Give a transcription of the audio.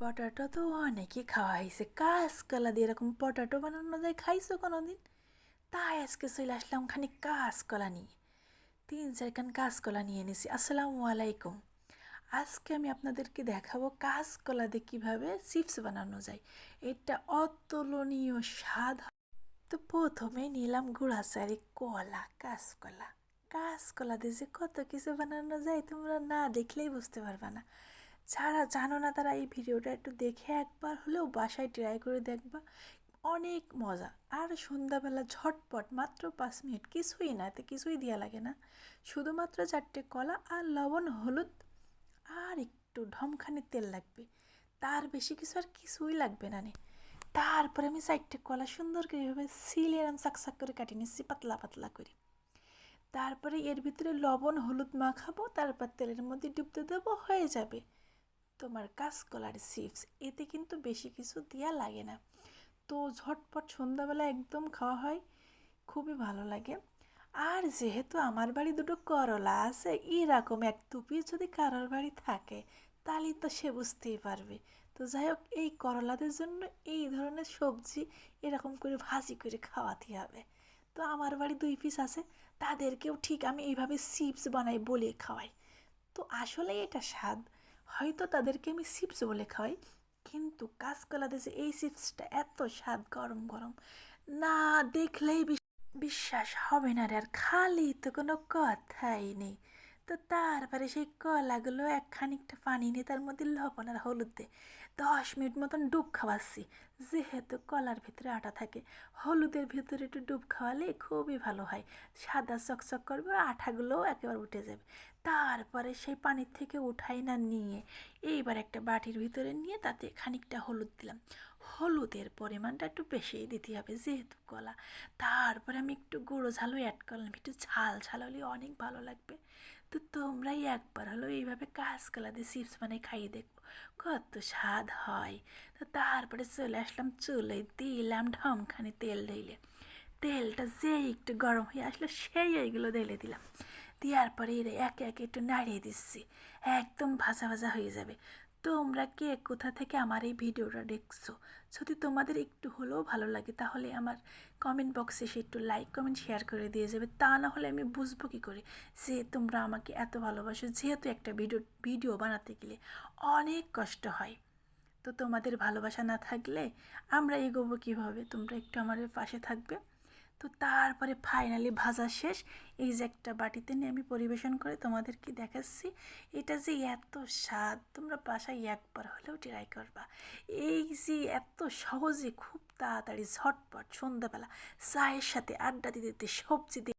Potato তো অনেকে খাওয়া হয়েছে। কাঁচকলা দিয়ে এরকম পটাটো বানানো যায়, খাইছো কোনো দিন তাই আজকে চলে আসলাম খানি কাঁচকলা নিয়ে। তিন চারখান কাঁচকলা নিয়ে এনেছি। আসসালামু আলাইকুম। আজকে আমি আপনাদেরকে দেখাবো কাঁচকলা দিয়ে কীভাবে চিপস বানানো যায়। এটা অতুলনীয় স্বাদ তো প্রথমে নিলাম গুড়াচারি কলা, কাঁচকলা। কাঁচকলা দিয়ে যে কত কিছু বানানো যায় তোমরা না দেখলেই বুঝতে পারবে না। যারা জানো না তারা এই ভিডিওটা একটু দেখে একবার হলেও বাসায় ট্রাই করে দেখবা। অনেক মজা। আর সন্ধ্যাবেলা ঝটপট, মাত্র পাঁচ মিনিট, কিছুই না, এতে কিছুই দেওয়া লাগে না। শুধুমাত্র চারটে কলা আর লবণ, হলুদ আর একটু ঢমখানি তেল লাগবে। তার বেশি কিছু আর কিছুই লাগবে না নে। তারপরে আমি চারটে কলা সুন্দর করে এভাবে সিলে এরম চাকচাক করে কাটিয়ে নিচ্ছি, পাতলা পাতলা করে। তারপরে এর ভিতরে লবণ, হলুদ মাখাবো, তারপর তেলের মধ্যে ডুবতে দেবো, হয়ে যাবে। তোমার কাঁচকলার চিপস এতে কিন্তু বেশি কিছু দেওয়া লাগে না। তো ঝটপট সন্ধ্যাবেলা একদম খাওয়া হয়, খুবই ভালো লাগে। আর যেহেতু আমার বাড়ি দুটো করলা আছে, এরকম এক টুপি যদি কারোর বাড়ি থাকে, তাহলেই তো সে বুঝতেই পারবে। তো যাই হোক, এই করলাদের জন্য এই ধরনের সবজি এরকম করে ভাজি করে খাওয়াতে হবে। তো আমার বাড়ি দুই পিস আছে, তাদেরকেও ঠিক আমি এইভাবে চিপস বানাই বলে খাওয়াই। তো আসলে এটা স্বাদ। হয়তো তাদেরকে আমি চিপস বলে খাওয়াই, কিন্তু কাঁচকলা দেশে এই চিপসটা এত স্বাদ গরম গরম, না দেখলেই বিশ- বিশ্বাস হবে না রে, আর খালি তো কোনো কথাই নেই। তো তারপরে সেই কলাগুলো এক খানিকটা পানি নিয়ে তার মধ্যে লবণ আর হলুদ দিয়ে দশ মিনিট মতন ডুব খাওয়াচ্ছি। যেহেতু কলার ভিতরে আটা থাকে, হলুদের ভিতরে একটু ডুব খাওয়ালে খুবই ভালো হয়। সাদা চকচক করবে, আঠাগুলোও একেবারে উঠে যাবে। তারপরে সেই পানির থেকে উঠাই না নিয়ে এইবার একটা বাটির ভিতরে নিয়ে তাতে খানিকটা হলুদ দিলাম। হলুদের পরিমাণটা একটু বেশিই দিতে হবে যেহেতু কলা। তারপরে আমি একটু গুঁড়ো ঝালও অ্যাড করলাম, একটু ঝাল ঝাল হলে অনেক ভালো লাগবে। তো তোমরাই একবার হলো এইভাবে কাঁচকলা দিয়ে চিপস বানিয়ে খাইয়ে দেখব কত স্বাদ হয়। তো তারপরে চলে আসলাম চুলে, দিলাম ঢমখানি তেল ঢেলে। তেলটা যেই একটু গরম হয়ে আসলো সেই এইগুলো ঢেলে দিলাম। দেওয়ার পরে একে একে একটু নাড়িয়ে দিচ্ছি, একদম ভাজা ভাজা হয়ে যাবে। তোমরা কে? কোথা থেকে আমার এই ভিডিওটা দেখছ? যদি তোমাদের একটু হলেও ভালো লাগে, তাহলে আমার কমেন্ট বক্সে সে একটু লাইক কমেন্ট শেয়ার করে দিয়ে যাবে। তা না হলে আমি বুঝব কী করে যে তোমরা আমাকে এত ভালোবাসো, যেহেতু একটা ভিডিও ভিডিও বানাতে গেলে অনেক কষ্ট হয়। তো তোমাদের ভালোবাসা না থাকলে আমরা এগোবো কীভাবে? তোমরা একটু আমাদের পাশে থাকবে। তো তারপরে ফাইনালি ভাজা শেষ। এই যে একটা বাটিতে নিয়ে আমি পরিবেশন করে তোমাদেরকে দেখাচ্ছি। এটা যে এত স্বাদ, তোমরা বাসায় একবার হলেও ট্রাই করবা। এই যে এত সহজে খুব তাড়াতাড়ি ঝটপট সন্ধ্যাবেলা চায়ের সাথে আড্ডা দিতে দিতে সবজি